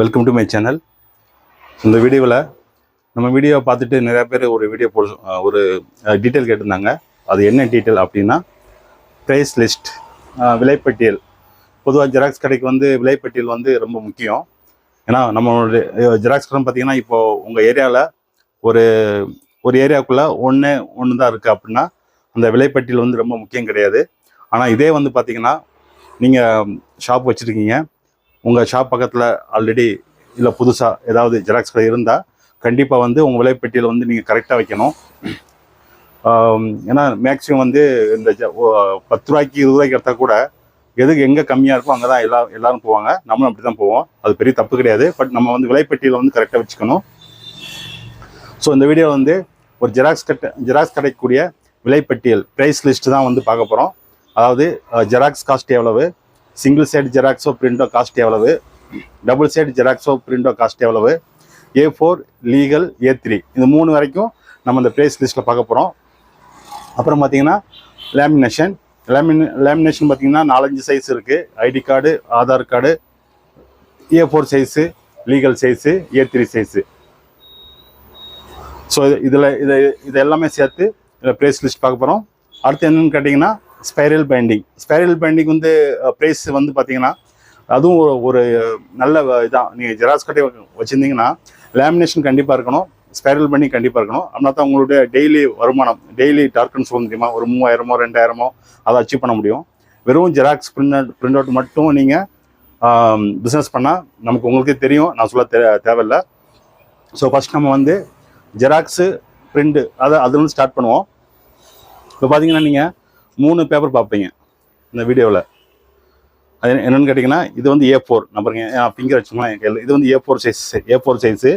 Welcome to my channel இந்த வீடியோவில் நம்ம வீடியோவை பார்த்துட்டு நிறையா பேர் ஒரு வீடியோ போ ஒரு டீட்டெயில் கேட்டிருந்தாங்க. அது என்ன டீட்டெயில் அப்படின்னா ப்ரைஸ் லிஸ்ட் விலைப்பட்டியல். பொதுவாக ஜெராக்ஸ் கடைக்கு வந்து விலைப்பட்டியல் வந்து ரொம்ப முக்கியம். ஏன்னா நம்மளுடைய ஜெராக்ஸ் கடை பார்த்தீங்கன்னா இப்போது உங்கள் ஏரியாவில் ஒரு ஒரு ஏரியாவுக்குள்ளே ஒன்று ஒன்று தான் இருக்குது அப்படின்னா அந்த விலைப்பட்டியல் வந்து ரொம்ப முக்கியம் கிடையாது. ஆனால் இதே வந்து பார்த்தீங்கன்னா நீங்கள் ஷாப் வச்சுருக்கீங்க. உங்கள் ஷாப் பக்கத்தில் ஆல்ரெடி இல்லை புதுசாக ஏதாவது ஜெராக்ஸ் கடை இருந்தால் கண்டிப்பாக வந்து உங்கள் விலைப்பட்டியல் வந்து நீங்கள் கரெக்டாக வைக்கணும். ஏன்னா மேக்ஸிமம் வந்து இந்த பத்து ரூபாய்க்கு இருபது ரூபாய்க்கு எடுத்தால் கூட எதுக்கு எங்கே கம்மியாக இருக்கோ அங்கே தான் எல்லா எல்லாரும் போவாங்க. நம்மளும் அப்படி தான் போவோம். அது பெரிய தப்பு கிடையாது. பட் நம்ம வந்து விலைப்பட்டியல் வந்து கரெக்டாக வச்சுக்கணும். ஸோ இந்த வீடியோ வந்து ஒரு ஜெராக்ஸ் கட்ட ஜெராக்ஸ் கிடைக்கக்கூடிய விலைப்பட்டியல் ப்ரைஸ் லிஸ்ட்டு தான் வந்து பார்க்க போகிறோம் அதாவது ஜெராக்ஸ் காஸ்ட் எவ்வளவு சிங்கிள் சைடு ஜெராக்ஸோ பிரிண்டோ காஸ்ட் எவ்வளவு? டபுள் சைடு ஜெராக்ஸோ பிரிண்டோ காஸ்ட் எவ்வளவு? A four legal A three இது மூணு வரைக்கும் நம்ம இந்த ப்ரைஸ் லிஸ்ட்டில் பார்க்க போகிறோம் அப்புறம் பார்த்தீங்கன்னா லேமினேஷன் லேமினே லேமினேஷன் பார்த்தீங்கன்னா நாலஞ்சு சைஸ் இருக்குது ID card Aadhaar card A four size legal size A three size so இதில் இதை இது எல்லாமே சேர்த்து இதில் ப்ரைஸ் லிஸ்ட் பார்க்க போகிறோம் அடுத்து என்னென்னு கேட்டிங்கன்னா ஸ்பைரல் பைண்டிங் ஸ்பைரல் பைண்டிங் வந்து ப்ரைஸ் வந்து பார்த்தீங்கன்னா அதுவும் ஒரு ஒரு நல்ல இதான் நீங்கள் ஜெராக்ஸ் கட்டை வச்சுருந்தீங்கன்னா லேமினேஷன் கண்டிப்பாக இருக்கணும். ஸ்பைரல் பண்ணி கண்டிப்பாக இருக்கணும். அப்படின்னா தான் உங்களுடைய டெய்லி வருமானம் டெய்லி டார்க்குன்னு சொல்ல முடியுமா ஒரு மூவாயிரமோ ரெண்டாயிரமோ அதை அச்சீவ் பண்ண முடியும். வெறும் ஜெராக்ஸ் பிரிண்ட் பிரிண்ட் அவுட் மட்டும் நீங்கள் பிஸ்னஸ் பண்ணால் நமக்கு உங்களுக்கே தெரியும். நான் சொல்ல தே தேவையில்லை. ஸோ ஃபஸ்ட் நம்ம வந்து ஜெராக்ஸு பிரிண்ட்டு அதை அது வந்து ஸ்டார்ட் பண்ணுவோம். இப்போ பார்த்தீங்கன்னா நீங்கள் மூணு பேப்பர் பார்ப்பீங்க இந்த வீடியோவில் அது என்னென்னு கேட்டிங்கன்னா இது வந்து ஏ ஃபோர் நம்பருங்க ஃபிங்கர் வச்சுக்கலாம் என் கையில். இது வந்து A four size A four size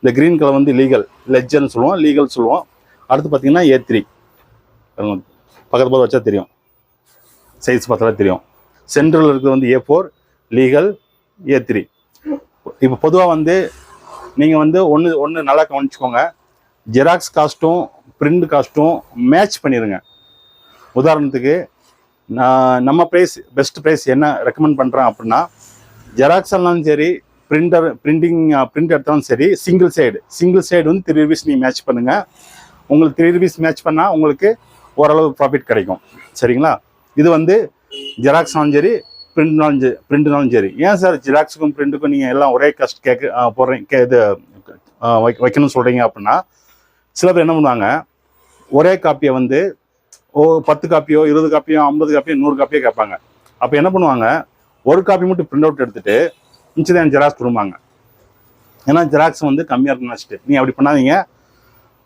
இந்த க்ரீன் கலர் வந்து லீகல் லெஜர்னு சொல்லுவோம் லீகல் சொல்லுவோம். அடுத்து பார்த்தீங்கன்னா ஏ த்ரீ பக்கத்து பக்கத்து வச்சா தெரியும். சைஸ் பார்த்தா தெரியும். சென்ட்ரல் இருக்கிறது வந்து A four legal A three இப்போ பொதுவாக வந்து நீங்கள் வந்து ஒன்று ஒன்று நல்லா கவனிச்சுக்கோங்க. ஜெராக்ஸ் காஸ்ட்டும் பிரிண்ட் காஸ்ட்டும் மேட்ச் பண்ணிடுங்க உதாரணத்துக்கு நான் நம்ம ப்ரைஸ் பெஸ்ட் ப்ரைஸ் என்ன ரெக்கமெண்ட் பண்ணுறேன் அப்படின்னா ஜெராக்ஸ் எல்லாம் சரி பிரிண்டர் பிரிண்டிங் பிரிண்ட் எடுத்தாலும் சரி சிங்கிள் சைடு சிங்கிள் சைடு வந்து த்ரீ ருபீஸ் நீங்கள் மேட்ச் பண்ணுங்கள் உங்களுக்கு த்ரீ ருபீஸ் மேட்ச் பண்ணால் உங்களுக்கு ஓரளவு ப்ராஃபிட் கிடைக்கும். சரிங்களா? இது வந்து ஜெராக்ஸ்னாலும் சரி பிரிண்ட்னாலும் சரி பிரிண்ட்னாலும் சரி. ஏன் சார் ஜெராக்ஸுக்கும் பிரிண்ட்டுக்கும் நீங்கள் எல்லாம் ஒரே கஸ்ட் கேட்க போடுறீங்க கே- இது வைக்கணும்னு சொல்கிறீங்க அப்படின்னா சில பேர் என்ன பண்ணுவாங்க ஒரே காப்பியை வந்து ஓ பத்து காப்பியோ இருபது காப்பியோ ஐம்பது காப்பியோ நூறு காப்பியோ கேட்பாங்க. அப்போ என்ன பண்ணுவாங்க? ஒரு காப்பி மட்டும் பிரிண்ட் அவுட் எடுத்துட்டு மிச்சதான் ஜெராக்ஸ் கொடுப்பாங்க. ஏன்னா ஜெராக்ஸ் வந்து கம்மியாக இருக்குன்னு வச்சுட்டு நீ அப்படி பண்ணாதீங்க.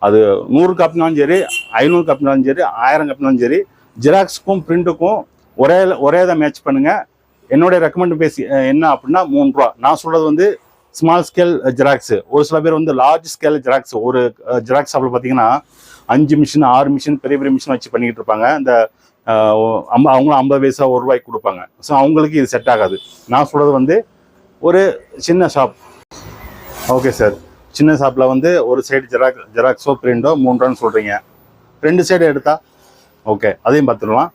அது நூறு காப்பினாலும் சரி ஐநூறு காப்பினாலும் சரி ஆயிரம் காப்பினாலும் சரி ஜெராக்ஸுக்கும் பிரிண்ட்டுக்கும் ஒரே ஒரே தான் மேட்ச் பண்ணுங்கள் என்னுடைய ரெக்கமெண்ட் பேசி என்ன அப்படின்னா மூணு ரூபா நான் சொல்கிறது வந்து ஸ்மால் ஸ்கேல் ஜெராக்ஸ் ஒரு சில பேர் வந்து லார்ஜ் ஸ்கேல் ஜெராக்ஸ் ஒரு uh, ஜெராக்ஸ் ஷாப்பில் பார்த்தீங்கன்னா அஞ்சு மிஷின் ஆறு மிஷின் பெரிய பெரிய மிஷின் வச்சு பண்ணிக்கிட்டு இருப்பாங்க. இந்த uh, அவங்களும் ஐம்பது பைசா ஒரு ரூபாய்க்கு கொடுப்பாங்க. ஸோ அவங்களுக்கு இது செட் ஆகாது. நான் சொல்றது வந்து ஒரு சின்ன ஷாப் ஓகே சார் சின்ன ஷாப்பில் வந்து ஒரு சைடு ஜெராக் ஜெராக்ஸோ பிரிண்டோ மூன்றான்னு சொல்கிறீங்க ரெண்டு சைடு எடுத்தா ஓகே அதையும் பார்த்துடலாம்.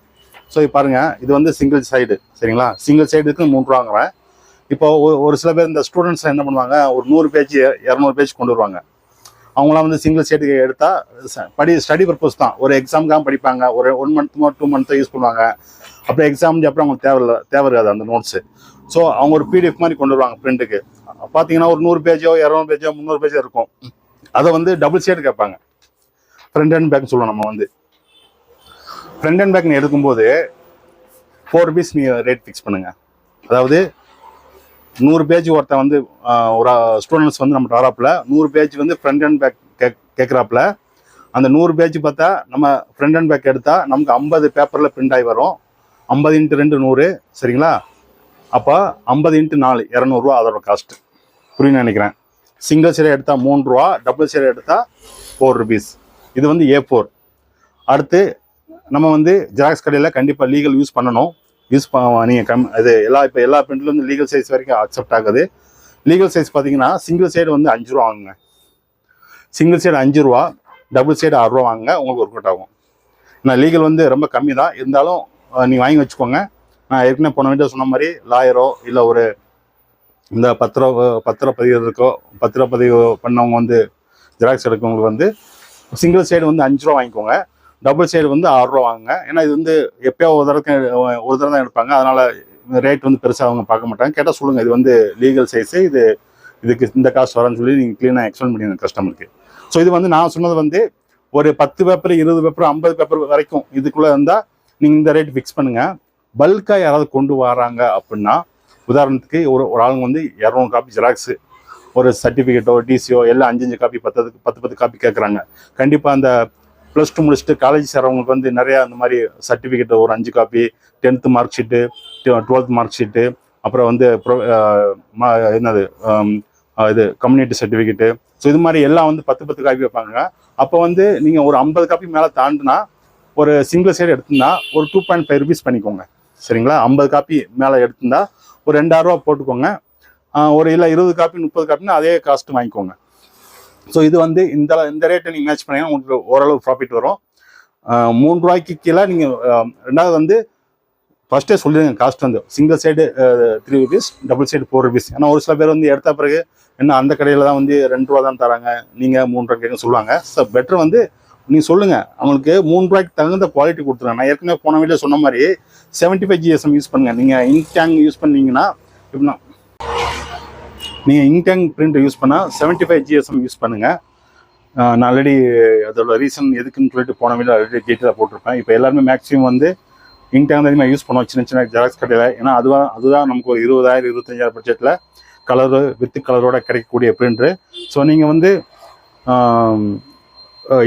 ஸோ இப்போ பாருங்கள் இது வந்து சிங்கிள் சைடு சரிங்களா? சிங்கிள் சைடுக்கு மூன்று ரூபா வாங்குறேன். இப்போ ஒரு- சில பேர் இந்த ஸ்டூடெண்ட்ஸ் என்ன பண்ணுவாங்க ஒரு நூறு பேஜ் இரநூறு பேஜ் கொண்டு வருவாங்க. அவங்களாம் வந்து சிங்கிள் சைடு எடுத்தால் படி ஸ்டடி பர்பஸ் தான். ஒரு எக்ஸாமுக்காக படிப்பாங்க ஒரு one month two month use பண்ணுவாங்க. அப்புறம் எக்ஸாம் அப்புறம் அவங்களுக்கு தேவையில்ல தேவை இருக்காது அந்த நோட்ஸு ஸோ அவங்க ஒரு பிடிஎஃப் மாதிரி கொண்டு வருவாங்க பிரிண்ட்டுக்கு பார்த்தீங்கன்னா ஒரு நூறு பேஜோ இரநூறு பேஜோ முந்நூறு பேஜோ இருக்கும். அதை வந்து டபுள் சைடு கேட்பாங்க. ஃப்ரண்ட் அண்ட் பேக்னு சொல்லுவோம் நம்ம வந்து. ஃப்ரண்ட் அண்ட் பேக்னு எடுக்கும்போது ஃபோர் ருபீஸ் நீங்கள் ரேட் ஃபிக்ஸ் பண்ணுங்கள் அதாவது நூறு பேஜ் ஒருத்தன் வந்து ஒரு ஸ்டூடெண்ட்ஸ் வந்து நம்ம வராப்புல நூறு பேஜ் வந்து ஃப்ரண்ட் அண்ட் பேக் கே கேட்குறாப்புல அந்த நூறு பேஜ் பார்த்தா நம்ம ஃப்ரண்ட் அண்ட் பேக் எடுத்தால் நமக்கு ஐம்பது பேப்பரில் பிரிண்ட் ஆகி வரும். ஐம்பது இன்ட்டு ரெண்டு நூறு சரிங்களா? அப்போ ஐம்பது இன்ட்டு நாலு இரநூறுவா அதோட காஸ்ட் புரியுன்னு நினைக்கிறேன். சிங்கிள் சீரை எடுத்தால் மூணு ரூபா டபுள் சீரை எடுத்தால் ஃபோர் ருபீஸ் இது வந்து ஏ ஃபோர் அடுத்து நம்ம வந்து ஜெராக்ஸ் கடையில் கண்டிப்பாக லீகல் யூஸ் பண்ணணும். யூஸ் நீங்கள் கம் இது எல்லா இப்போ எல்லா பிரிண்ட்ல வந்து லீகல் சைஸ் வரைக்கும் அக்செப்ட் ஆகுது. லீகல் சைஸ் பார்த்தீங்கன்னா சிங்கிள் சைடு வந்து அஞ்சு ரூபா வாங்குங்க. சிங்கிள் சைடு அஞ்சு ரூபா டபுள் சைடு ஆறு ரூபா வாங்குங்க உங்களுக்கு ஒர்க் அவுட் ஆகும். நான் லீகல் வந்து ரொம்ப கம்மி தான். இருந்தாலும் நீங்கள் வாங்கி வச்சுக்கோங்க. நான் ஏற்கனவே போன வீட்டில் சொன்ன மாதிரி லாயரோ இல்லை ஒரு இந்த பத்திர பத்திரப்பதிவதற்கோ பத்திரப்பதிவு பதிவு பண்ணவங்க வந்து ஜெராக்ஸ் எடுக்கவங்களுக்கு வந்து சிங்கிள் சைடு வந்து அஞ்சு ரூபா வாங்கிக்கோங்க. டபுள் சைடு வந்து ஆறுரூவா வாங்குங்க. ஏன்னா இது வந்து எப்பயோ ஒரு தடவை ஒரு தடவை தான் எடுப்பாங்க. அதனால் ரேட் வந்து பெருசாக அவங்க பார்க்க மாட்டாங்க. கேட்டால் சொல்லுங்கள் இது வந்து லீகல் சைஸு இது இதுக்கு இந்த காசு வரேன்னு சொல்லி நீங்கள் க்ளீனாக எக்ஸ்பிளைன் பண்ணிடுங்க கஸ்டமருக்கு ஸோ இது வந்து நான் சொன்னது வந்து ஒரு பத்து பேப்பர் இருபது பேப்பர் ஐம்பது பேப்பர் வரைக்கும் இதுக்குள்ளே இருந்தால் நீங்கள் இந்த ரேட் ஃபிக்ஸ் பண்ணுங்கள் பல்காக யாராவது கொண்டு வராங்க அப்படின்னா உதாரணத்துக்கு ஒரு ஒரு ஆளுங்க வந்து இரநூறு காப்பி ஜெராக்ஸு ஒரு சர்டிஃபிகேட்டோ டிசியோ எல்லாம் அஞ்சு அஞ்சு காப்பி பத்து பத்து பத்து காப்பி கேட்குறாங்க கண்டிப்பாக அந்த ப்ளஸ் டூ முடிச்சுட்டு காலேஜ் சேரவங்களுக்கு வந்து நிறையா அந்த மாதிரி சர்டிஃபிகேட் ஒரு அஞ்சு copy tenth mark sheet twelfth mark sheet அப்புறம் வந்து என்னது இது கம்யூனிட்டி சர்டிஃபிகேட்டு ஸோ இது மாதிரி எல்லாம் வந்து பத்து பத்து காப்பி வைப்பாங்க. அப்போ வந்து நீங்கள் ஒரு ஐம்பது காப்பி மேலே தாண்டினா ஒரு சிங்கிள் சைடு எடுத்திருந்தா ஒரு டூ பாயிண்ட் ஃபைவ் ருபீஸ் பண்ணிக்கோங்க. சரிங்களா? ஐம்பது காப்பி மேலே எடுத்திருந்தா ஒரு ரெண்டாயிரம் ரூபா போட்டுக்கோங்க. ஒரு இல்லை இருபது காப்பி முப்பது காப்பினா அதே காஸ்ட் வாங்கிக்கோங்க. ஸோ இது வந்து இந்த இந்த ரேட்டை நீங்கள் மேட்ச் பண்ணீங்கன்னா உங்களுக்கு ஓரளவு ப்ராஃபிட் வரும். மூணு ரூபாய்க்கு கீழே நீங்கள் ரெண்டாவது வந்து ஃபஸ்ட்டே சொல்லிடுங்க காஸ்ட் வந்து. Single side three rupees double side four rupees ஏன்னா ஒரு சில பேர் வந்து எடுத்த பிறகு என்ன அந்த கடையில் தான் வந்து ரெண்டு ரூபா தான் தராங்க நீங்கள் மூணு ரூபா கேட்க சொல்லுவாங்க. ஸோ பெட்டர் வந்து நீங்கள் சொல்லுங்கள் அவங்களுக்கு மூணு ரூபாய்க்கு தகுந்த குவாலிட்டி கொடுத்துருங்க. நான் ஏற்கனவே போன வீடியோ சொன்ன மாதிரி செவன்ட்டி ஃபைவ் ஜிஎஸ்எம் யூஸ் பண்ணுங்கள் நீங்கள் இங்க் டேங் யூஸ் பண்ணீங்கன்னா எப்படின்னா நீங்கள் இங்க் டேங் பிரிண்ட் யூஸ் பண்ணால் செவன்ட்டி ஃபைவ் ஜிஎஸ்எம் யூஸ் பண்ணுங்கள் நான் ஆல்ரெடி அதோட ரீசன் எதுக்குன்னு சொல்லிட்டு போன வீடியோ ஆல்ரெடி டீட்டெயிலாக போட்டிருப்பேன். இப்போ எல்லாருமே மேக்ஸிமம் வந்து இங்க் டேங் அதிகமாக யூஸ் பண்ணுவோம் சின்ன சின்ன ஜெராக்ஸ் கடையில். ஏன்னா அதுதான் அதுதான் நமக்கு ஒரு இருபதாயிரம் இருபத்தஞ்சாயிரம் பட்ஜெட்டில் கலரு வித்து கலரோட கிடைக்கக்கூடிய பிரிண்ட்ரு ஸோ நீங்கள் வந்து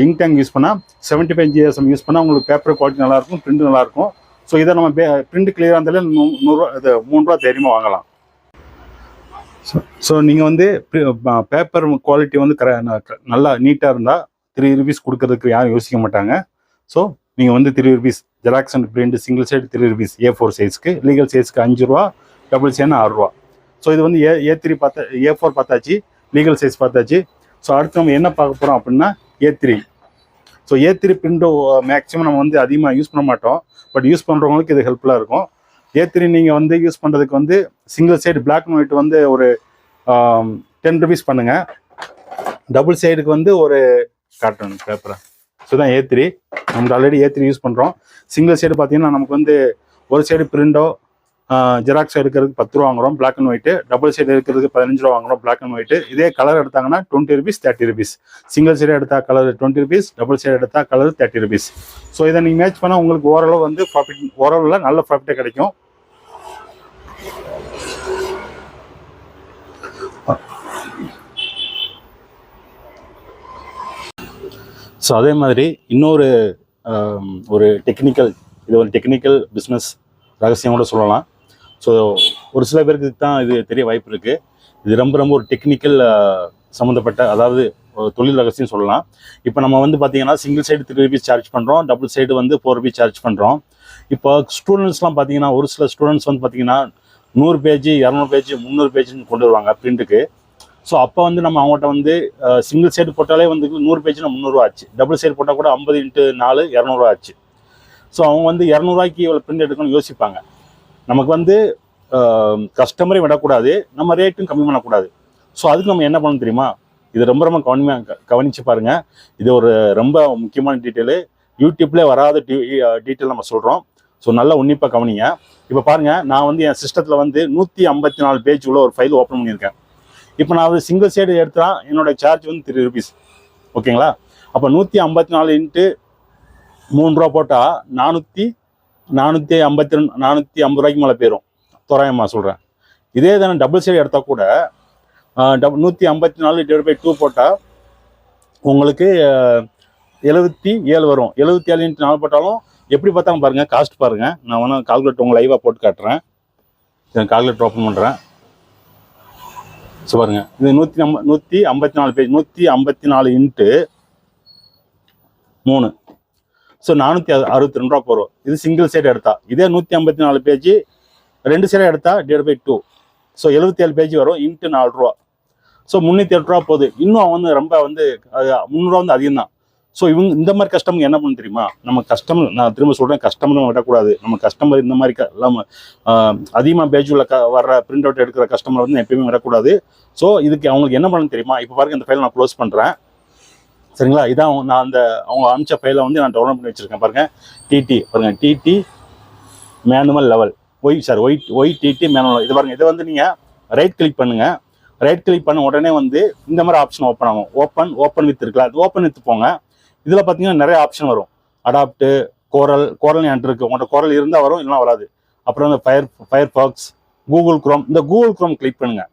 இங்க் டேங்க் யூஸ் பண்ணால் செவன்ட்டி ஃபைவ் ஜிஎஸ்எம் யூஸ் பண்ணால் உங்களுக்கு பேப்பர் குவாலிட்டி நல்லாயிருக்கும் பிரிண்ட் நல்லாயிருக்கும். ஸோ இதை நம்ம பிரிண்ட் கிளியராக இருந்தாலே நூ- நூறுரூவா இது மூணு ரூபா தைரியமாக வாங்கலாம். ஸோ நீங்கள் வந்து பேப்பர் குவாலிட்டி வந்து கர நல்லா நீட்டாக இருந்தால் த்ரீ ருபீஸ் கொடுக்கறதுக்கு யாரும் யோசிக்க மாட்டாங்க. ஸோ நீங்கள் வந்து three rupees xerox and print single side three rupees A four சைஸ்க்கு லீகல் சைஸ்க்கு அஞ்சு ரூபா டபுள் சைன் ஆறு ரூபா. ஸோ இது வந்து ஏ ஏ த்ரீ பார்த்தா ஏ ஃபோர் பார்த்தாச்சு லீகல் சைஸ் பார்த்தாச்சு. ஸோ அடுத்து நம்ம என்ன பார்க்க போகிறோம் அப்படின்னா A three so A three பிரிண்டோ maximum நம்ம வந்து அதிகமாக யூஸ் பண்ண மாட்டோம். பட் யூஸ் பண்ணுறவங்களுக்கு இது ஹெல்ப்ஃபுல்லாக இருக்கும். ஏ த்ரீ நீங்கள் வந்து யூஸ் பண்ணுறதுக்கு வந்து single side black and white வந்து ஒரு டென் ருபீஸ் பண்ணுங்கள் டபுள் சைடுக்கு வந்து ஒரு காட்டன் பேப்பரை ஸோ தான் ஏ த்ரீ நமக்கு ஆல்ரெடி ஏ த்ரீ யூஸ் பண்ணுறோம் சிங்கிள் சைடு பார்த்தீங்கன்னா நமக்கு வந்து ஒரு சைடு பிரிண்டோ ஜெராக்ஸ் எடுக்கிறதுக்கு பத்து ரூபா வாங்குறோம் black and white double side எடுக்கிறதுக்கு பதினஞ்சு ரூபா வாங்குறோம் பிளாக் அண்ட் ஒயிட்டு இதே கலர் எடுத்தாங்கன்னா twenty rupees thirty rupees single side எடுத்தால் colour twenty rupees double side எடுத்தால் கலர் தேர்ட்டி ருபீஸ் ஸோ இதை நீங்கள் மேட்ச் பண்ணால் உங்களுக்கு ஓரளவு வந்து ப்ராஃபிட் ஓரளவில் நல்ல ப்ராஃபிட்டே கிடைக்கும். ஸோ அதே மாதிரி இன்னொரு ஒரு டெக்னிக்கல் இது ஒரு டெக்னிக்கல் பிஸ்னஸ் ரகசியம் கூட சொல்லலாம். ஸோ ஒரு சில பேருக்கு தான் இது தெரிய வாய்ப்பு இருக்குது இது ரொம்ப ரொம்ப ஒரு டெக்னிக்கல் சம்மந்தப்பட்ட அதாவது தொழில் ரகசியம் சொல்லலாம். இப்போ நம்ம வந்து பார்த்தீங்கன்னா single side three rupees charge பண்ணுறோம் டபுள் சைடு வந்து ஃபோர் ருபீஸ் சார்ஜ் பண்ணுறோம் இப்போ ஸ்டூடெண்ட்ஸ்லாம் பார்த்தீங்கன்னா ஒரு சில ஸ்டூடெண்ட்ஸ் வந்து பார்த்தீங்கன்னா நூறு பேஜ் இரநூறு பேஜ் முந்நூறு பேஜ்னு கொண்டு வருவாங்க பிரிண்ட்டுக்கு ஸோ அப்போ வந்து நம்ம அவங்ககிட்ட வந்து சிங்கிள் சைடு போட்டாலே வந்து நூறு பேஜ்னா முந்நூறுவா ஆச்சு. டபுள் சைடு போட்டால் கூட ஐம்பது இன்ட்டு நாலு இரநூறுவா ஆச்சு. ஸோ அவங்க வந்து இரநூறுவாய்க்கு இவ்வளோ பிரிண்ட் எடுக்கணும்னு யோசிப்பாங்க. நமக்கு வந்து கஸ்டமரையும் விடக்கூடாது நம்ம ரேட்டும் கம்மி பண்ணக்கூடாது. ஸோ அதுக்கு நம்ம என்ன பண்ணணும் தெரியுமா? இது ரொம்ப ரொம்ப கவனமாக கவனிச்சு பாருங்கள் இது ஒரு ரொம்ப முக்கியமான டீட்டெயிலு யூடியூப்லேயே வராத டீட்டெயில் நம்ம சொல்கிறோம் ஸோ நல்லா உன்னிப்பாக கவனிங்க. இப்போ பாருங்க நான் வந்து என் சிஸ்டத்தில் வந்து நூற்றி ஐம்பத்தி நாலு பேஜ் உள்ள ஒரு ஃபைல் ஓப்பன் பண்ணியிருக்கேன். இப்போ நான் வந்து சிங்கிள் சைடு எடுத்தா என்னோட சார்ஜ் வந்து த்ரீ ருபீஸ் ஓகேங்களா அப்போ நூற்றி ஐம்பத்தி நாலு இன்ட்டு மூணு ரூபா போட்டால் நானூற்றி நானூற்றி ஐம்பத்தி ரெண்டு நானூற்றி ஐம்பது ரூபாய்க்கு மேலே போயிடும் தோராயமாக சொல்கிறேன் இதே தானே டபுள் சைடு எடுத்தால் கூட டபு நூற்றி ஐம்பத்தி நாலு டிவைட் பை டூ போட்டால் உங்களுக்கு எழுபத்தி ஏழு வரும். எழுபத்தி ஏழு இன்ட்டு நாலு போட்டாலும் எப்படி பார்த்தாலும் பாருங்கள் காஸ்ட் பாருங்கள் நான் வேணால் கால்குலேட் உங்கள் லைவாக போட்டு காட்டுறேன். கால்குலேட் ஓப்பன் பண்ணுறேன் ஸோ பாருங்க. இது நூற்றி நம்ம நூற்றி ஐம்பத்தி நாலு பேஜ் நூற்றி ஐம்பத்தி நாலு இன்ட்டு மூணு ஸோ நானூற்றி அறுபத்தி ரெண்டு ரூபா போகிறோம் இது சிங்கிள் சைடு எடுத்தா. இதே நூற்றி ஐம்பத்தி நாலு பேஜ் ரெண்டு சைடாக எடுத்தா டிவைட் பை டூ ஸோ எழுபத்தி ஏழு பேஜ் வரும். இன்ட்டு நாலு ரூபா. ஸோ முந்நூற்றி எட்டு ரூபா போகுது. இன்னும் வந்து ரொம்ப வந்து முந்நூறுரூவா முந்நூறுவா வந்து அதிகம் தான் ஸோ இவங்க இந்த மாதிரி கஸ்டமர் என்ன பண்ண தெரியுமா? நம்ம கஸ்டமர் நான் திரும்ப சொல்கிறேன் கஸ்டமர் விடக்கூடாது. நம்ம கஸ்டமர் இந்த மாதிரி க இல்லாமல் அதிகமாக பேஜுவில் க வர்ற பிரிண்ட் அவுட் எடுக்கிற கஸ்டமர் வந்து எப்பயுமே விடக்கூடாது. ஸோ இதுக்கு அவங்களுக்கு என்ன பண்ண தெரியுமா? இப்போ பாருங்க இந்த ஃபைல் நான் க்ளோஸ் பண்ணுறேன் சரிங்களா? இதான் அவங்க- நான் அந்த அவங்க அனுப்பிச்ச ஃபைலை வந்து நான் டவுன்லோட் பண்ணி வச்சுருக்கேன். பாருங்கள் டிடி பாருங்கள் DD manual level why sir why why DD manual இது பாருங்கள் இதை வந்து நீங்கள் ரைட் கிளிக் பண்ணுங்கள் ரைட் கிளிக் பண்ண உடனே வந்து இந்த மாதிரி ஆப்ஷன் ஓப்பன் ஆகும். ஓப்பன் ஓப்பன் வித் இருக்குல்ல அது ஓப்பன் வித் போங்க. இதில் பார்த்தீங்கன்னா நிறைய ஆப்ஷன் வரும். அடாப்ட்டு கோரல் கோரல் என்கிட்ட இருக்கு. உங்கள்கிட்ட கோரல் இருந்தால் வரும் இல்லைனா வராது. அப்புறம் இந்த fire Firefox Google Chrome இந்த கூகுள் குரோம் கிளிக் பண்ணுங்க.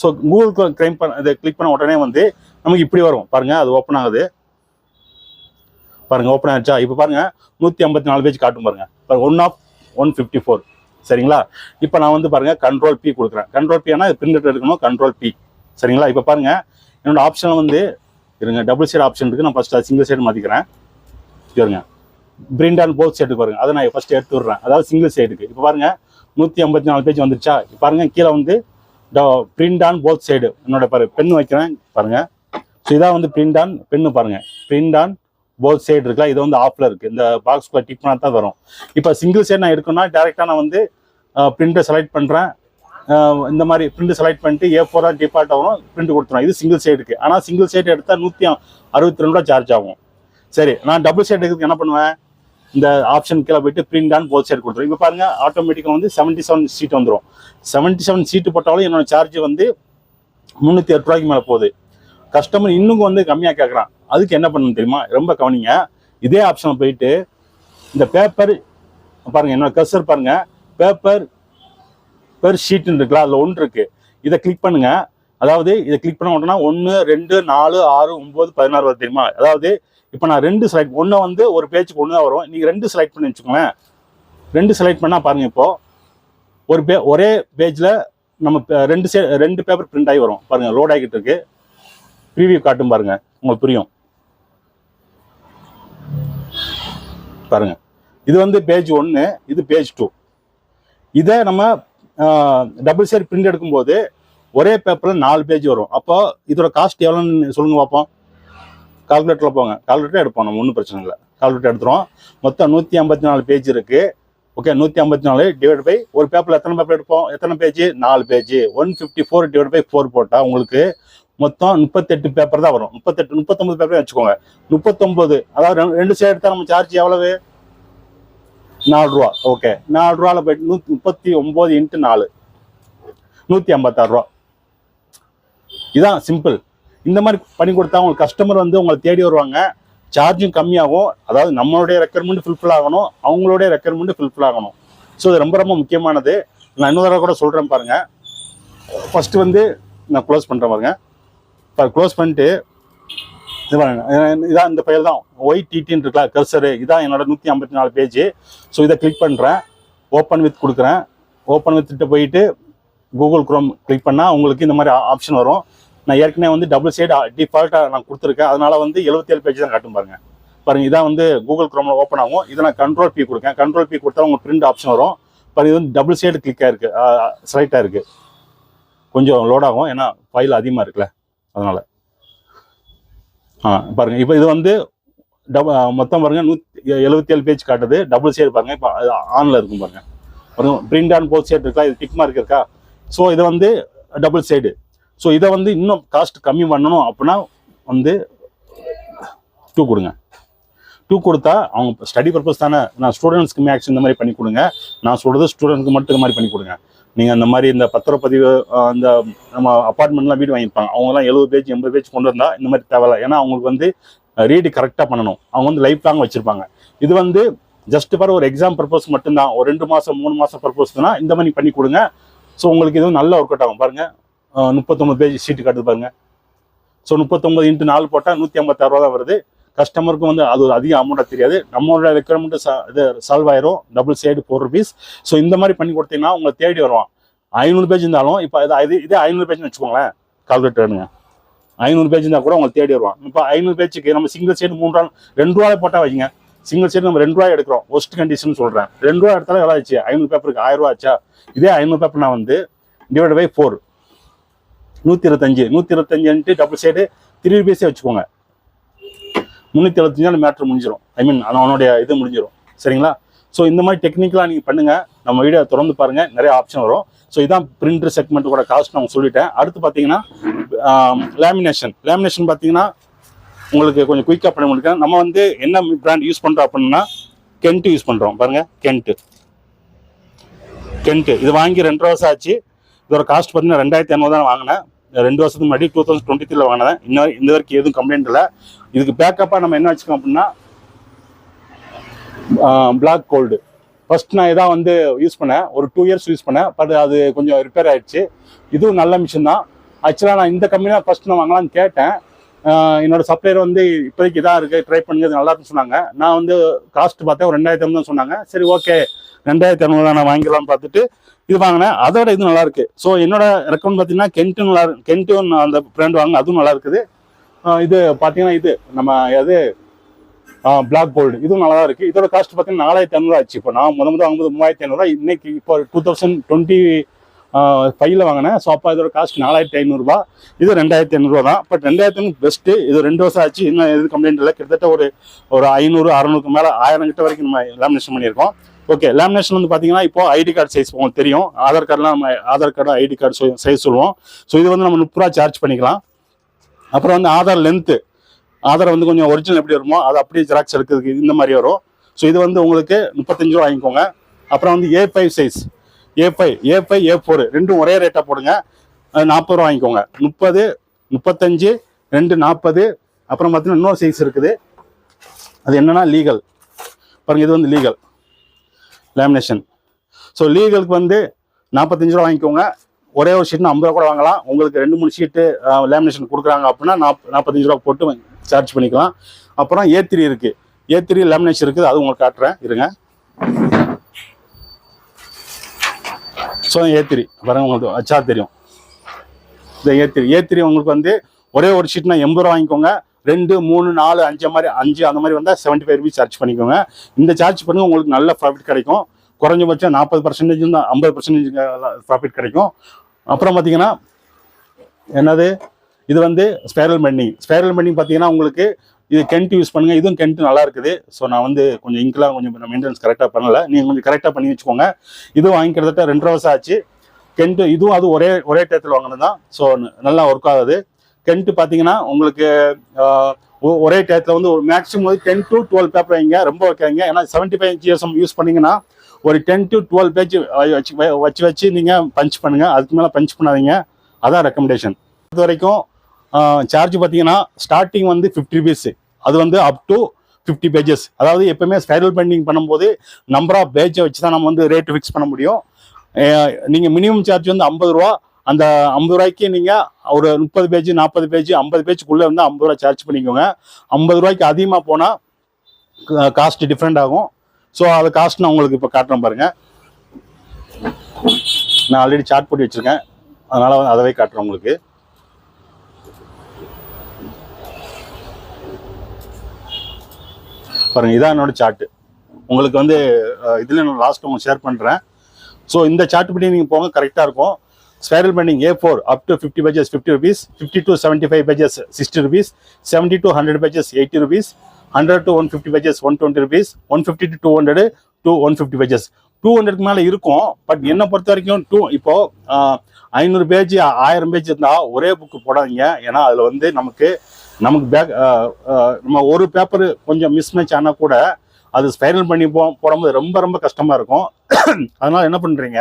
ஸோ கூகுள் குரோம் கிளைம் பண்ண இதை கிளிக் பண்ண உடனே வந்து நமக்கு இப்படி வரும். பாருங்கள் அது ஓப்பன் ஆகுது. பாருங்கள் ஓப்பன் ஆகிடுச்சா இப்போ பாருங்க நூற்றி ஐம்பத்தி நாலு பேஜ் காட்டும் பாருங்கள் one of one fifty four சரிங்களா? இப்போ நான் வந்து பாருங்க கண்ட்ரோல் பி கொடுக்குறேன். கண்ட்ரோல் பி ஆனால் பிரிண்ட் எடுக்கணும் கண்ட்ரோல் பி சரிங்களா? இப்போ பாருங்கள் என்னோடய ஆப்ஷன் வந்து இருங்க டபுள் சைடு ஆப்ஷன் இருக்குது நான் ஃபஸ்ட்டு சிங்கிள் சைடு மாற்றிக்கிறேன் இருங்க. பிரிண்ட் அண்ட் போத் சைடுக்கு பாருங்க. அதை நான் ஃபஸ்ட்டு எடுத்து விட்றேன். அதாவது சிங்கிள் சைடுக்கு இப்போ பாருங்கள் நூற்றி ஐம்பத்தி நாலு பேஜ் வந்துருச்சா? இப்போ கீழே வந்து பிரிண்ட் ஆன் போத் சைடு என்னோட பாரு பென் வைக்கிறேன். பாருங்கள் ஸோ இதான் வந்து பிரிண்ட் ஆன் பென்னு பாருங்கள் பிரிண்ட் ஆன் போத் சைடு இருக்குல்ல இது வந்து ஆஃபில் இருக்குது இந்த பாக்ஸ் டிக் பண்ணால் தான் வரும். இப்போ சிங்கிள் சைடு நான் எடுக்கணும்னா டேரெக்டாக நான் வந்து பிரிண்டை செலக்ட் பண்ணுறேன் இந்த மாதிரி பிரிண்ட் செலக்ட் பண்ணிட்டு ஏ ஃபோராக டிபார்ட் ஆகும் பிரிண்ட் கொடுத்துரும். இது சிங்கிள் சைடுக்கு ஆனால் சிங்கிள் சைடு எடுத்தால் நூற்றி அறுபத்தி ரெண்டு ரூபா சார்ஜ் ஆகும். சரி நான் டபுள் சைடு எடுக்கிறதுக்கு என்ன பண்ணுவேன்? இந்த ஆப்ஷன் கீழே போயிட்டு பிரிண்ட் ஆன் போல் சைடு கொடுத்துரும். இப்போ பாருங்க ஆட்டோமேட்டிக்காக வந்து செவன்ட்டி செவன் சீட் வந்துடும் செவன்ட்டி செவன் சீட்டு போட்டாலும் என்னோட சார்ஜ் வந்து முந்நூற்றி எட்டு ரூபாய்க்கு மேலே போகுது. கஸ்டமர் இன்னும் வந்து கம்மியாக கேட்குறான் அதுக்கு என்ன பண்ணணும் தெரியுமா? ரொம்ப கவனிங்க. இதே ஆப்ஷனில் போயிட்டு இந்த பேப்பர் பாருங்கள் என்னோட கர்சர் பாருங்கள் பேப்பர் பெர் ஷீட்னு இருக்குல்ல அதில் ஒன்று இருக்குது இதை கிளிக் பண்ணுங்கள் அதாவது இதை கிளிக் பண்ண உடனே ஒன்று ரெண்டு நாலு ஆறு ஒம்பது பதினாறு வருது தெரியுமா? அதாவது இப்போ நான் ரெண்டு செலக்ட் ஒன்று வந்து ஒரு பேஜுக்கு ஒன்று தான் வரும். நீங்கள் ரெண்டு செலக்ட் பண்ணி வச்சுக்கோங்களேன். ரெண்டு செலக்ட் பண்ணால் பாருங்கள் இப்போது ஒரு பே ஒரே பேஜில் நம்ம ரெண்டு சே ரெண்டு பேப்பர் பிரிண்ட் ஆகி வரும். பாருங்கள் லோட் ஆகிட்டு இருக்கு. ப்ரீவியூ காட்டும் பாருங்கள் உங்களுக்கு புரியும். பாருங்கள் இது வந்து பேஜ் ஒன்று இது பேஜ் டூ இதை நம்ம டபுள் சைட் பிரிண்ட் எடுக்கும்போது ஒரே பேப்பரில் நாலு பேஜ் வரும். அப்போ இதோட காஸ்ட் எவ்வளோன்னு சொல்லுங்க பார்ப்போம் கால்குலேட்டரில் போங்க. கால்குலேட்டர் எடுப்போம் நம்ம ஒன்றும் பிரச்சனை இல்லை. கால்குலேட்டர் எடுத்துரும் மொத்தம் நூற்றி ஐம்பத்தி நாலு பேஜ் இருக்குது ஓகே நூற்றி ஐம்பத்தி நாலு டிவைட் பை ஒரு பேப்பரில் எத்தனை பேப்பர் எடுப்போம்? எத்தனை பேஜ் நாலு page one fifty four divide by four போட்டால் உங்களுக்கு மொத்தம் முப்பத்தெட்டு பேப்பர் தான் வரும். முப்பத்தெட்டு முப்பத்தொம்பது பேப்பர் வச்சுக்கோங்க. முப்பத்தொம்பது அதாவது ரெண்டு- ரெண்டு சைடு எடுத்தால் நம்ம சார்ஜ் எவ்வளவு? நாலு ரூபா. ஓகே நாலு ரூபாவில் போயிட்டு நூற்றி முப்பத்தி ஒம்பது இன்ட்டு நாலு. நூற்றி ஐம்பத்தாறு ரூபா. இதான் சிம்பிள் இந்த மாதிரி பண்ணி கொடுத்தா உங்களுக்கு கஸ்டமர் வந்து உங்களை தேடி வருவாங்க. சார்ஜும் கம்மியாகும். அதாவது நம்மளுடைய ரெக்குயர்மெண்ட் ஃபுல்ஃபில் ஆகணும். அவங்களுடைய ரெக்குயர்மெண்ட் ஃபுல்ஃபில் ஆகணும். ஸோ இது ரொம்ப ரொம்ப முக்கியமானது. நான் இன்னொரு தடவை கூட சொல்கிறேன் பாருங்கள் ஃபஸ்ட்டு வந்து நான் க்ளோஸ் பண்ணுறேன் பாருங்கள் இப்போ க்ளோஸ் பண்ணிட்டு இது பாருங்க. இதான் இந்த ஃபைல் தான். ஒய் டிடின்னு இருக்கலாம் கர்சரு இதான் என்னோட நூற்றி ஐம்பத்தி நாலு பேஜ் ஸோ இதை கிளிக் பண்ணுறேன் ஓப்பன் வித் கொடுக்குறேன். ஓப்பன் வித்துட்டு போயிட்டு கூகுள் குரோம் கிளிக் பண்ணால் உங்களுக்கு இந்த மாதிரி ஆப்ஷன் வரும். நான் ஏற்கனவே வந்து டபுள் சைடு டிஃபால்ட்டாக நான் கொடுத்துருக்கேன். அதனால் வந்து 77 பேஜ் தான் காட்டும் பாருங்கள் பாருங்க இதான் வந்து கூகுள் குரோமில் ஓப்பன் ஆகும். இதை நான் கண்ட்ரோல் பி கொடுக்கேன். கண்ட்ரோல் பி கொடுத்தா உங்களுக்கு பிரிண்ட் ஆப்ஷன் வரும். பாருங்க இது வந்து டபுள் சைடு கிளிக்காக இருக்குது ஸ்லைட்டாக இருக்குது கொஞ்சம் லோட் ஆகும். ஏன்னா ஃபைல் அதிகமாக இருக்குல்ல. அதனால். ஆ பாருங்க இப்போ இது வந்து டப மொத்தம் பாருங்க நூற்றி எழுபத்தி ஏழு பேஜ் காட்டுது. டபுள் சைடு பாருங்க இப்போ ஆனில் இருக்கும் பாருங்க. பாருங்க பிரிண்ட் ஆன் போல் ஷேட் இருக்கா இது டிக் மார்க் இருக்கா? ஸோ இது வந்து டபுள் சைடு ஸோ இதை வந்து இன்னும் காஸ்ட் கம்மி பண்ணணும் அப்படின்னா வந்து டூ கொடுங்க. டூ கொடுத்தா அவங்க ஸ்டடி பர்பஸ் தானே. நான் ஸ்டூடெண்ட்ஸ்க்கு மேக்ஸ் இந்த மாதிரி பண்ணி கொடுங்க. நான் சொல்கிறது ஸ்டூடெண்ட்க்கு மட்டும் இந்த மாதிரி பண்ணி கொடுங்க. நீங்கள் அந்த மாதிரி இந்த பத்திரப்பதிவு அந்த நம்ம அப்பார்ட்மெண்ட்லாம் வீடு வாங்கியிருப்பாங்க. அவங்கலாம் எழுபது பேஜ் எண்பது பேஜ் கொண்டு வந்தால் இந்த மாதிரி தேவையில்ல. ஏன்னா அவங்களுக்கு வந்து ரீடு கரெக்டாக பண்ணணும். அவங்க வந்து லைஃப் லாங் வச்சுருப்பாங்க. இது வந்து ஜஸ்ட் ஃபார் ஒரு எக்ஸாம் பர்பஸ் மட்டும்தான். ஒரு ரெண்டு மாதம் மூணு மாதம் பர்பஸ்னா இந்த மாதிரி பண்ணி கொடுங்க. ஸோ உங்களுக்கு இதுவும் நல்ல ஒர்க் அவுட் ஆகும் பாருங்கள் முப்பத்தொம்பது பேஜ் சீட்டு காட்டுது பாருங்கள் ஸோ முப்பத்தொம்பது இன்ட்டு நாலு போட்டால் நூற்றி ஐம்பத்தாறு ரூபா தான் வருது. கஸ்டமருக்கும் வந்து அது ஒரு அதிக அமௌண்ட்டாக தெரியாது. நம்மளோட ரெக்குவயர்மெண்ட்டு இது சால்வ் ஆயிரும். Double side four rupees so இந்த மாதிரி பண்ணி கொடுத்தீங்கன்னா உங்களை தேடி வருவான். ஐநூறு பேஜ் இருந்தாலும் இப்போ இது இது இதே ஐநூறு பேஜ்னு வச்சுக்கோங்களேன். கால்குலேட் எடுங்க. ஐநூறு பேஜ் இருந்தால் கூட உங்களுக்கு தேடி வருவான். இப்போ ஐநூறு பேஜுக்கு நம்ம சிங்கிள் சைடு மூணு ரூபா ரெண்டு ரூபாய் போட்டால் வைங்க. சிங்கிள் சைடு நம்ம ரெண்டு ரூபாய் எடுக்கிறோம். ஒஸ்ட் கண்டிஷன் சொல்கிறேன் ரெண்டு ரூபா எடுத்தாலும் எவ்வளோ ஆச்சு? ஐநூறு பேப்பருக்கு ஆயிரம் ரூபா ஆச்சா? இதே ஐநூறு பேப்பர் நான் வந்து டிவைட் பை ஃபோர் நூற்றி இருபத்தஞ்சு. நூற்றி இருபத்தஞ்சுன்ட்டு டபுள் சைடு த்ரீ ருபீஸே வச்சுக்கோங்க. முந்நூற்றி எழுபத்தஞ்சு நாள் மேட்ரு முடிஞ்சிடும் ஐ மீன் அவனுடைய இது முடிஞ்சிடும் சரிங்களா? ஸோ இந்த மாதிரி டெக்னிக்கலாக நீங்கள் பண்ணுங்கள் நம்ம வீடியோ திறந்து பாருங்கள் நிறைய ஆப்ஷன் வரும். ஸோ இதான் பிரிண்டர் செக்மெண்ட்டோட காஸ்ட் நான் சொல்லிட்டேன். அடுத்து பார்த்தீங்கன்னா லேமினேஷன் லேமினேஷன் பார்த்தீங்கன்னா உங்களுக்கு கொஞ்சம் குயிக்காக பண்ண முடியும் நம்ம வந்து என்ன பிராண்ட் யூஸ் பண்ணுறோம் அப்படின்னா கென்ட் யூஸ் பண்ணுறோம் பாருங்கள் கென்ட்டு கென்ட்டு இது வாங்கி ரெண்டு வருஷம் ஆச்சு. இதோட காஸ்ட் பார்த்தீங்கன்னா ரெண்டாயிரத்தி ஐநூறு தான் வாங்கினேன். ரெண்டு வருஷத்துக்கு முன்னாடி டூ தௌசண்ட் டுவெண்ட்டி த்ரீல வாங்கினேன். இன்னும் இந்த வரைக்கும் எதுவும் கம்ப்ளைண்ட் இல்லை. இதுக்கு பேக்கப்பாக நம்ம என்ன வச்சுக்கோம் அப்படின்னா பிளாக் கோல்டு ஃபர்ஸ்ட் நான் இதான் வந்து யூஸ் பண்ணேன். ஒரு டூ இயர்ஸ் யூஸ் பண்ணேன். பட் அது கொஞ்சம் ரிப்பேர் ஆயிடுச்சு. இதுவும் நல்ல மிஷின் தான். ஆக்சுவலாக நான் இந்த கம்பெனி தான் ஃபர்ஸ்ட் நான் வாங்கலாம்னு கேட்டேன். என்னோட சப்ளையர் வந்து இப்போதைக்கு இதாக இருக்குது ட்ரை பண்ணுங்க அது நல்லா இருக்குன்னு சொன்னாங்க. நான் வந்து காஸ்ட் பார்த்தேன். ஒரு ரெண்டாயிரத்தி ஐநூறு தான் சொன்னாங்க. சரி ஓகே ரெண்டாயிரத்தி ஐநூறு தான் நான் வாங்கிக்கலாம்னு பார்த்துட்டு இது வாங்கினேன். அதோட இது நல்லா இருக்கு ஸோ என்னோட ரெக்கமெண்ட் பார்த்தீங்கன்னா கென்ட்டு நல்லா இருக்கு. கென்ட்டும் அந்த பிராண்ட் வாங்க அதுவும் நல்லா இருக்குது. இது பார்த்தீங்கன்னா இது நம்ம அது பிளாக் போல்டு இதுவும் நல்லா தான் இருக்கு. இதோட காஸ்ட் பார்த்தீங்கன்னா நாலாயிரத்தி ஐநூறு ஆச்சு. இப்போ நான் முத முதல் வாங்கும்போது மூவாயிரத்தி ஐநூறுரூவா இன்னைக்கு இப்போ டூ தௌசண்ட் டுவெண்ட்டி ஃபைவ்ல வாங்கினேன். ஸோ அப்போ இதோட காஸ்ட் நாலாயிரத்தி ஐநூறுரூவா இது ரெண்டாயிரத்தி ஐநூறுரூவா தான். பட் ரெண்டாயிரத்தி ஐநூறு பெஸ்ட்டு இது ரெண்டு வருஷம் ஆச்சு. இன்னும் எது கம்ப்ளைண்ட் இல்லை. கிட்டத்தட்ட ஒரு ஒரு ஐநூறு அறநூறுக்கு மேலே ஆயிரம் கிட்ட வரைக்கும் நம்ம லேமினேஷன் பண்ணியிருக்கோம். ஓகே லேமினேஷன் வந்து பார்த்தீங்கன்னா இப்போ ஐடி கார்டு சைஸ் உங்களுக்கு தெரியும். ஆதார் கார்டுலாம் நம்ம Aadhaar card ID card size சொல்லுவோம். ஸோ இது வந்து நம்ம முப்பது ரூபா சார்ஜ் பண்ணிக்கலாம். அப்புறம் வந்து ஆதார் லென்த்து ஆதார் வந்து கொஞ்சம் ஒரிஜினல் எப்படி வருமோ அது அப்படியே ஜெராக்ஸ் எடுக்கிறதுக்கு இந்த மாதிரி வரும். ஸோ இது வந்து உங்களுக்கு முப்பத்தஞ்சு ரூபா வாங்கிக்கோங்க. அப்புறம் வந்து A five size A five A five A four ரெண்டும் ஒரே ரேட்டாக போடுங்க. நாற்பது ரூபா வாங்கிக்கோங்க. முப்பது முப்பத்தஞ்சு ரெண்டு நாற்பது அப்புறம் பார்த்தீங்கன்னா இன்னொரு சைஸ் இருக்குது. அது என்னன்னா லீகல் பாருங்கள் இது வந்து லீகல் லேமினேஷன். ஸோ லீகலுக்கு வந்து நாற்பத்தஞ்சு ரூபா வாங்கிக்கோங்க. ஒரே ஒரு ஷீட்னா ஐம்பது ரூபா கூட வாங்கலாம். உங்களுக்கு ரெண்டு மூணு ஷீட்டு லேமினேஷன் கொடுக்குறாங்க அப்படின்னா நாப் நாற்பத்தஞ்சு ரூபா போட்டு சார்ஜ் பண்ணிக்கலாம். அப்புறம் ஏ த்ரீ இருக்கு. ஏ த்ரீ லேமினேஷன் இருக்குது. அது உங்களுக்கு காட்டுறேன். இருங்க. ஸோ ஏ த்ரீ பாருங்க உங்களுக்கு அச்சா தெரியும். இந்த ஏ த்ரீ ஏ த்ரீ உங்களுக்கு வந்து ஒரே ஒரு ஷீட்னா எண்பது ரூபா வாங்கிக்கோங்க. ரெண்டு மூணு நாலு அஞ்சு மாதிரி அஞ்சு அந்த மாதிரி வந்தால் செவன்ட்டி ஃபைவ் ருபீஸ் சார்ஜ் பண்ணிக்கோங்க. இந்த சார்ஜ் பண்ணுங்க உங்களுக்கு நல்ல ப்ராஃபிட் கிடைக்கும். குறைஞ்சபட்சம் நாற்பது பர்சன்டேஜ் தான் ஐம்பது பர்சன்டேஜ் ப்ராஃபிட் கிடைக்கும். அப்புறம் பார்த்தீங்கன்னா என்னது? இது வந்து ஸ்பைரல் பெண்டிங் ஸ்பைரல் பெண்டிங் பார்த்தீங்கன்னா உங்களுக்கு இது கென்ட் யூஸ் பண்ணுங்கள் இதுவும் கென்ட் நல்லா இருக்குது. ஸோ நான் வந்து கொஞ்சம் இங்கெலாம் கொஞ்சம் மெயின்டெனன்ஸ் கரெக்டாக பண்ணலை. நீங்கள் கொஞ்சம் கரெக்டாக பண்ணி வச்சுக்கோங்க. இதுவும் வாங்கி ரெண்டு வருஷம் ஆச்சு. கெண்ட்டு இதுவும் அது ஒரே ஒரே டயத்தில் வாங்கினது தான் ஸோ நல்லா ஒர்க் ஆகுது. டென்த்து பார்த்தீங்கன்னா உங்களுக்கு ஒ- ஒரே டயத்தில் வந்து ஒரு மேக்ஸிமம் வந்து டென் டு டுவெல் பேப்பர் வைங்க. ரொம்ப வைக்காதீங்க. ஏன்னா செவன்ட்டி ஃபைவ் ஜிஎஸ்எம் யூஸ் பண்ணீங்கன்னா ஒரு டென் டு டுவெல் பேஜ் வச்சு வச்சு வச்சு நீங்கள் பஞ்ச் பண்ணுங்கள் அதுக்கு மேலே பஞ்ச் பண்ணாதீங்க. அதான் ரெக்கமெண்டேஷன் இது வரைக்கும் சார்ஜ் பார்த்தீங்கன்னா ஸ்டார்டிங் வந்து ஃபிஃப்டி ருபீஸ் அது வந்து அப் டு ஃபிஃப்டி பேஜஸ் அதாவது எப்பவுமே ஸ்பைரல் பெண்டிங் பண்ணும்போது நம்பர் ஆஃப் பேஜை வச்சு தான் நம்ம வந்து ரேட்டு ஃபிக்ஸ் பண்ண முடியும். நீங்கள் மினிமம் சார்ஜ் வந்து ஐம்பது ரூபா அந்த ஐம்பது ரூபாய்க்கு நீங்கள் ஒரு முப்பது பேஜ் நாற்பது பேஜ் ஐம்பது பேஜுக்குள்ளே வந்து ஐம்பது ரூபா சார்ஜ் பண்ணிக்கோங்க. ஐம்பது ரூபாய்க்கு அதிகமாக போனால் காஸ்ட் டிஃப்ரெண்ட் ஆகும். ஸோ அது காஸ்ட் நான் உங்களுக்கு இப்போ காட்டுறேன் பாருங்கள் நான் ஆல்ரெடி சார்ட் போட்டு வச்சுருக்கேன். அதனால் வந்து அதவே காட்டுறேன் உங்களுக்கு. பாருங்கள் இதான் என்னோடய சார்ட்டு உங்களுக்கு வந்து இதில் நான் லாஸ்ட்டு உங்களுக்கு ஷேர் பண்ணுறேன் ஸோ இந்த சார்ட் படி நீங்கள் போங்க கரெக்டாக இருக்கும். Spiral binding A four up to fifty pages fifty rupees fifty to seventy five pages sixty rupees seventy to hundred pages eighty rupees hundred to one fifty pages one twenty rupees one fifty to two hundred to one fifty pages two ஹண்ட்ரட்க்கு மேலே இருக்கும் but என்னை பொறுத்த வரைக்கும் two இப்போ ஐநூறு page ஆயிரம் page இருந்தால் ஒரே புக்கு போடாதீங்க. ஏன்னா அதில் வந்து நமக்கு நமக்கு பேக் நம்ம ஒரு பேப்பர் கொஞ்சம் மிஸ் மேட்ச் ஆனால் கூட அது ஸ்பைரல் பண்ணி போ போடும்போது ரொம்ப ரொம்ப கஷ்டமாக இருக்கும். அதனால் என்ன பண்ணுறீங்க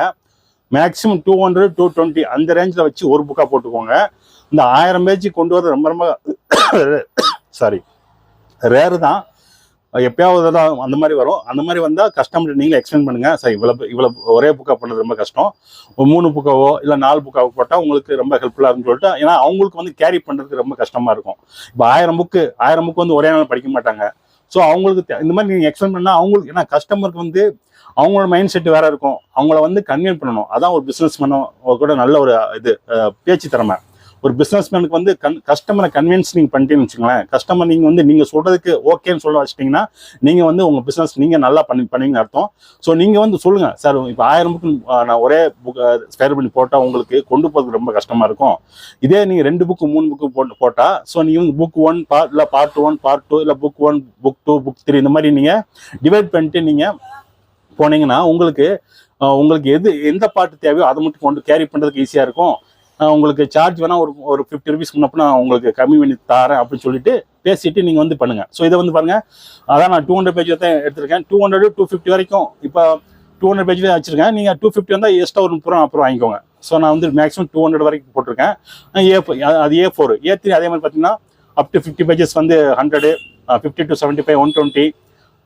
maximum two hundred two twenty அந்த ரேஞ்சில் வச்சு ஒரு புக்காக போட்டுக்கோங்க. இந்த ஆயிரம் பேஜ் கொண்டு வரது ரொம்ப ரொம்ப சாரி ரேரு தான். எப்பயாவது தான் அந்த மாதிரி வரும். அந்த மாதிரி வந்தால் கஸ்டமர் நீங்களே எக்ஸ்பிளைன் பண்ணுங்கள் சார் இவ்வளோ இவ்வளோ ஒரே புக்காக பண்ணுறது ரொம்ப கஷ்டம். ஒரு மூணு புக்காவோ இல்லை நாலு புக்காவோ போட்டால் உங்களுக்கு ரொம்ப ஹெல்ப்ஃபுல்லாக இருக்குன்னு சொல்லிட்டு ஏன்னா அவங்களுக்கு வந்து கேரி பண்ணுறதுக்கு ரொம்ப கஷ்டமாக இருக்கும். இப்போ ஆயிரம் புக்கு ஆயிரம் புக்கு வந்து ஒரே நாள் படிக்க மாட்டாங்க. ஸோ அவங்களுக்கு இந்த மாதிரி நீங்கள் எக்ஸ்பிளைன் பண்ணால் அவங்களுக்கு ஏன்னா கஸ்டமருக்கு வந்து அவங்களோட மைண்ட் செட் வேற இருக்கும். அவங்கள வந்து கன்வீன் பண்ணணும். அதான் ஒரு பிஸ்னஸ் பண்ண கூட நல்ல ஒரு இது பேச்சு திறமை. ஒரு பிஸ்னஸ்மேனுக்கு வந்து கன் கஸ்டமரை கன்வின்ஸ் நீங்கள் பண்ணிட்டீங்கன்னு வச்சுக்கோங்களேன். கஸ்டமர் நீங்கள் வந்து நீங்கள் சொல்கிறதுக்கு ஓகேன்னு சொல்ல வச்சிட்டிங்கன்னா நீங்கள் வந்து உங்கள் பிஸ்னஸ் நீங்கள் நல்லா பண்ணி பண்ணுவீங்கன்னு அர்த்தம். ஸோ நீங்கள் வந்து சொல்லுங்கள் சார் இப்போ ஆயிரம் புக்கு நான் ஒரே புக் ஸ்பேர் பண்ணி போட்டால் உங்களுக்கு கொண்டு போகிறதுக்கு ரொம்ப கஷ்டமாக இருக்கும். இதே நீங்கள் ரெண்டு புக்கு மூணு புக்கு போட்டு போட்டால் ஸோ நீங்கள் வந்து புக் ஒன் பார்ட் இல்லை பார்ட் ஒன் பார்ட் டூ இல்லை book one book two book three இந்த மாதிரி நீங்கள் டிவைட் பண்ணிட்டு நீங்கள் போனீங்கன்னா உங்களுக்கு உங்களுக்கு எது எந்த பாட்டு தேவையோ அதை மட்டும் கொண்டு கேரி பண்ணுறதுக்கு ஈஸியாக இருக்கும். உங்களுக்கு சார்ஜ் வேணால் ஒரு ஒரு ஃபிஃப்டி ருபீஸ் முன்னப்போ நான் உங்களுக்கு கம்மி பண்ணி தரேன் அப்படின்னு சொல்லிட்டு பேசிட்டு நீங்கள் வந்து பண்ணுங்கள் ஸோ இதை வந்து பாருங்கள் அதான் நான் டூ ஹண்ட்ரட் பேஜ் தான் எடுத்திருக்கேன். டூ ஹண்ட்ரட் டூ ஃபிஃப்டி வரைக்கும். இப்போ டூ ஹண்ட்ரட் பேஜ் தான் வச்சிருக்கேன். நீங்கள் டூ ஃபிஃப்டி வந்தால் எக்ஸ்ட்ரா ஒரு முப்பது அப்புறம் வாங்கிக்கோங்க. ஸோ நான் வந்து மேக்ஸிமம் டூ ஹண்ட்ரட் வரைக்கும் போட்டிருக்கேன். ஏ அது ஏ ஃபோர் ஏ த்ரீ அதே மாதிரி பார்த்தீங்கன்னா அப் டு ஃபிஃப்டி பேஜஸ் வந்து hundred fifty to seventy five one twenty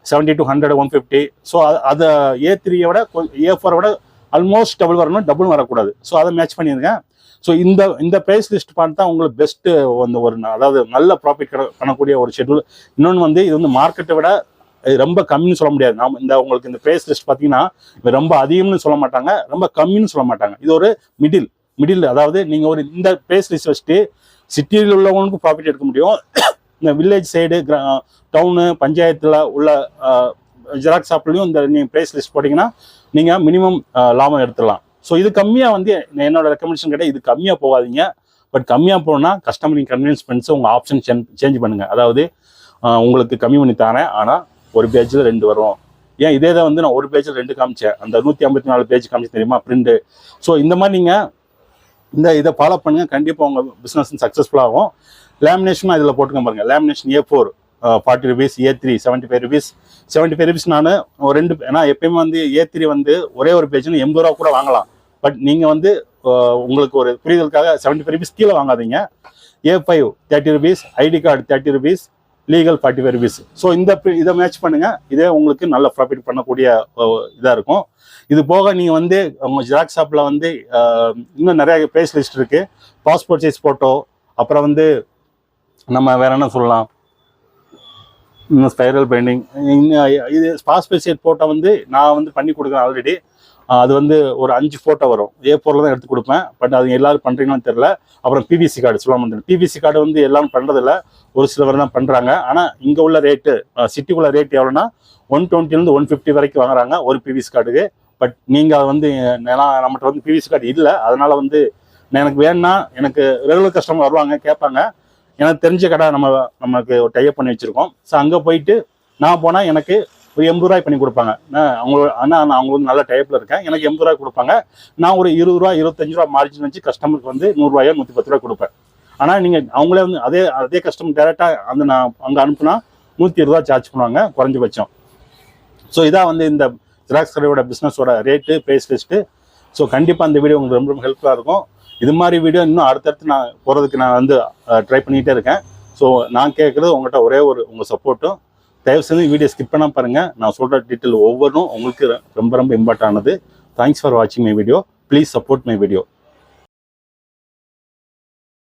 seventy to hundred one fifty so அதை ஏ த்ரீயை விட ஏ ஃபோரை விட ஆல்மோஸ்ட் டபுள் வரணும் டபுள் வரக்கூடாது. ஸோ அதை மேட்ச் பண்ணியிருக்கேன் ஸோ இந்த இந்த ப்ரைஸ் லிஸ்ட் பார்த்தா உங்களுக்கு பெஸ்ட்டு வந்து ஒரு ந- அதாவது நல்ல ப்ராஃபிட் பண்ணக்கூடிய ஒரு ஷெட்யூல் இன்னொன்று வந்து இது வந்து மார்க்கெட்டை விட இது ரொம்ப கம்மின்னு சொல்ல முடியாது. நாம இந்த உங்களுக்கு இந்த ப்ரைஸ் லிஸ்ட் பார்த்தீங்கன்னா ரொம்ப அதிகம்னு சொல்ல மாட்டாங்க. ரொம்ப கம்மின்னு சொல்ல மாட்டாங்க. இது ஒரு மிடில் மிடில் அதாவது நீங்கள் ஒரு இந்த ப்ரைஸ் லிஸ்ட் வச்சுட்டு சிட்டியில் உள்ளவங்களுக்கும் ப்ராஃபிட் எடுக்க முடியும். இந்த வில்லேஜ் சைடு டவுனு பஞ்சாயத்தில் உள்ள ஜெராக்ஸ் ஷாப்லையும் இந்த நீங்கள் ப்ரைஸ் லிஸ்ட் போட்டிங்கன்னா நீங்கள் மினிமம் லாபம் எடுத்துடலாம். ஸோ இது கம்மியாக வந்து என்னோட ரெக்கமெண்டேஷன் கேட்டால் இது கம்மியாக போகாதீங்க. பட் கம்மியாக போகணும்னா கஸ்டமரிங் நீங்கள் பண்ணி உங்கள் ஆப்ஷன் சேஞ்ச் பண்ணுங்கள் அதாவது உங்களுக்கு கம்மி பண்ணி தரேன் ஆனால் ஒரு பேஜில் ரெண்டு வரும். ஏன் இதே தான் வந்து நான் ஒரு பேஜில் ரெண்டு காமிச்சேன். அந்த நூற்றி ஐம்பத்தி நாலு பேஜ் காமிச்சு தெரியுமா? பிரிண்ட் ஸோ இந்த மாதிரி நீங்கள் இந்த இதை ஃபாலோ பண்ணுங்க. கண்டிப்பாக உங்கள் பிஸ்னஸ் சக்ஸஸ்ஃபுல்லாகும் லேமினேஷனும் இதில் போட்டுக்க பாருங்கள் lamination A four forty rupees A three seventy five rupees seventy five rupees நான் ஒரு ரெண்டு ஏன்னா எப்பயுமே வந்து ஏ த்ரீ வந்து ஒரே ஒரு பேஜ்னு எண்பது ரூபா கூட வாங்கலாம். பட் நீங்கள் வந்து உங்களுக்கு ஒரு புரிதலுக்காக செவன்ட்டி ஃபைவ் ருபீஸ் கீழே வாங்காதீங்க. A five thirty rupees ID card thirty rupees legal forty five rupees so இந்த இதை மேட்ச் பண்ணுங்கள் இதே உங்களுக்கு நல்ல ப்ராஃபிட் பண்ணக்கூடிய இதாக இருக்கும். இது போக நீங்கள் வந்து உங்கள் ஜெராக்ஸ் ஷாப்பில் வந்து இன்னும் நிறைய ப்ரைஸ் லிஸ்ட் இருக்குது பாஸ்போர்ட் சைஸ் ஃபோட்டோ அப்புறம் வந்து நம்ம வேற என்ன சொல்லலாம்? ஸ்பைரல் பெயிண்டிங் இது ஸ்பாஸ் சைஸ் ஃபோட்டோ வந்து நான் வந்து பண்ணி கொடுக்குறேன் ஆல்ரெடி அது வந்து ஒரு அஞ்சு ஃபோட்டோ வரும். ஏ ஃபோரில் தான் எடுத்து கொடுப்பேன். பட் அது எல்லாரும் பண்ணுறீங்கன்னு தெரில அப்புறம் பிவிசி கார்டு சொல்ல முடியும் பிவிசி கார்டு வந்து எல்லாரும் பண்ணுறதில்ல ஒரு சிலவர் தான் பண்ணுறாங்க ஆனால் இங்கே உள்ள ரேட்டு சிட்டிக்குள்ள ரேட் எவ்வளோன்னா ஒன் டுவெண்ட்டிலேருந்து ஒன் ஃபிஃப்டி வரைக்கும் வாங்குறாங்க ஒரு பிவிசி கார்டுக்கு பட் நீங்கள் அது வந்து ஏன்னா நம்மகிட்ட வந்து பிவிசி கார்டு இல்லை. அதனால் வந்து நான் எனக்கு வேணும்னா எனக்கு ரெகுலர் கஸ்டமர் வருவாங்க கேட்பாங்க. எனக்கு தெரிஞ்ச கடை நம்ம நமக்கு ஒரு டைப் பண்ணி வச்சுருக்கோம். ஸோ அங்கே போயிட்டு நான் போனால் எனக்கு ஒரு எண்பது ரூபாய் பண்ணி கொடுப்பாங்க. அவங்க ஆனால் நான் அவங்க வந்து நல்ல டைப்பில் இருக்கேன். எனக்கு எண்பது ரூபாய் கொடுப்பாங்க. நான் ஒரு இருபது ரூபா இருபத்தஞ்சு ரூபா மார்ஜின் வச்சு கஸ்டமருக்கு வந்து நூறுரூவாயோ நூற்றி பத்து ரூபா கொடுப்பேன். ஆனால் நீங்கள் அவங்களே வந்து அதே அதே கஸ்டமர் டேரெக்டாக அந்த நான் அங்கே அனுப்புனா நூற்றி இருபது ரூபா சார்ஜ் பண்ணுவாங்க குறைஞ்சபட்சம். ஸோ இதான் வந்து இந்த ஜெராக்ஸ் கடையோட பிஸ்னஸோட ரேட்டு ப்ரைஸ் லிஸ்ட்டு ஸோ கண்டிப்பாக அந்த வீடியோ உங்களுக்கு ரொம்ப ரொம்ப ஹெல்ப்ஃபுல்லாக இருக்கும். இது மாதிரி வீடியோ இன்னும் அடுத்தடுத்து நான் போகிறதுக்கு நான் வந்து ட்ரை பண்ணிகிட்டே இருக்கேன். ஸோ நான் கேட்குறது உங்கள்கிட்ட ஒரே ஒரு உங்கள் சப்போர்ட்டும் தயவு செஞ்சு வீடியோ ஸ்கிப் பண்ணால் பாருங்கள் நான் சொல்கிற டீட்டெயில் ஒவ்வொன்றும் உங்களுக்கு ரொம்ப ரொம்ப இம்பார்ட்டானது தேங்க்ஸ் ஃபார் வாட்சிங் my video please support my video